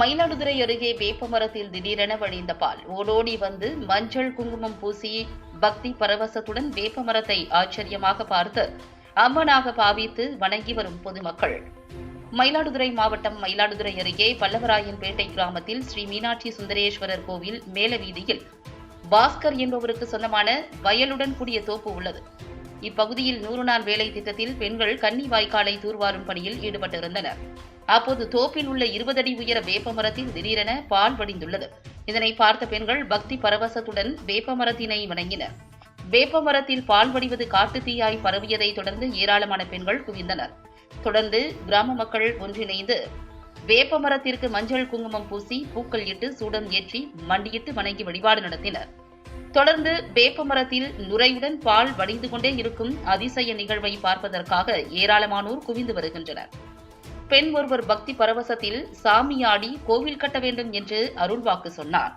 மயிலாடுதுறை அருகே வேப்பமரத்தில் திடீரென வழிந்த பால். ஓடோடி வந்து மஞ்சள் குங்குமம் பூசி பக்தி பரவசத்துடன் வேப்பமரத்தை ஆச்சரியமாக பார்த்து அம்மனாக பாவித்து வணங்கி வரும் பொதுமக்கள். மயிலாடுதுறை மாவட்டம் மயிலாடுதுறை அருகே பல்லவராயன்பேட்டை கிராமத்தில் ஸ்ரீ மீனாட்சி சுந்தரேஸ்வரர் கோவில் மேலவீதியில் பாஸ்கர் என்பவருக்கு சொந்தமான வயலுடன் கூடிய தோப்பு உள்ளது. இப்பகுதியில் நூறு நாள் வேலை திட்டத்தில் பெண்கள் கன்னி வாய்க்காலை தூர்வாரும் பணியில் ஈடுபட்டிருந்தனர். அப்போது தோப்பில் உள்ள இருபது அடி உயர வேப்பமரத்தில் திடீரென பால் வடிந்துள்ளது. இதனை பார்த்த பெண்கள் பக்தி பரவசத்துடன் வேப்பமரத்தினை வணங்கினர். வேப்பமரத்தில் பால் வடிவது காட்டு தீயாய் பரவியதை தொடர்ந்து ஏராளமான பெண்கள் குவிந்தனர். தொடர்ந்து கிராம மக்கள் ஒன்றிணைந்து வேப்பமரத்திற்கு மஞ்சள் குங்குமம் பூசி பூக்கள் இட்டு சூடம் ஏற்றி மண்டியிட்டு வணங்கி வழிபாடு நடத்தினர். தொடர்ந்து வேப்பமரத்தில் நுரையுடன் பால் வடிந்து கொண்டே இருக்கும் அதிசய நிகழ்வை பார்ப்பதற்காக ஏராளமானோர் குவிந்து வருகின்றனர். பெண் ஒருவர் பக்தி பரவசத்தில் சாமியாடி கோவில் கட்ட வேண்டும் என்று அருள்வாக்கு சொன்னார்.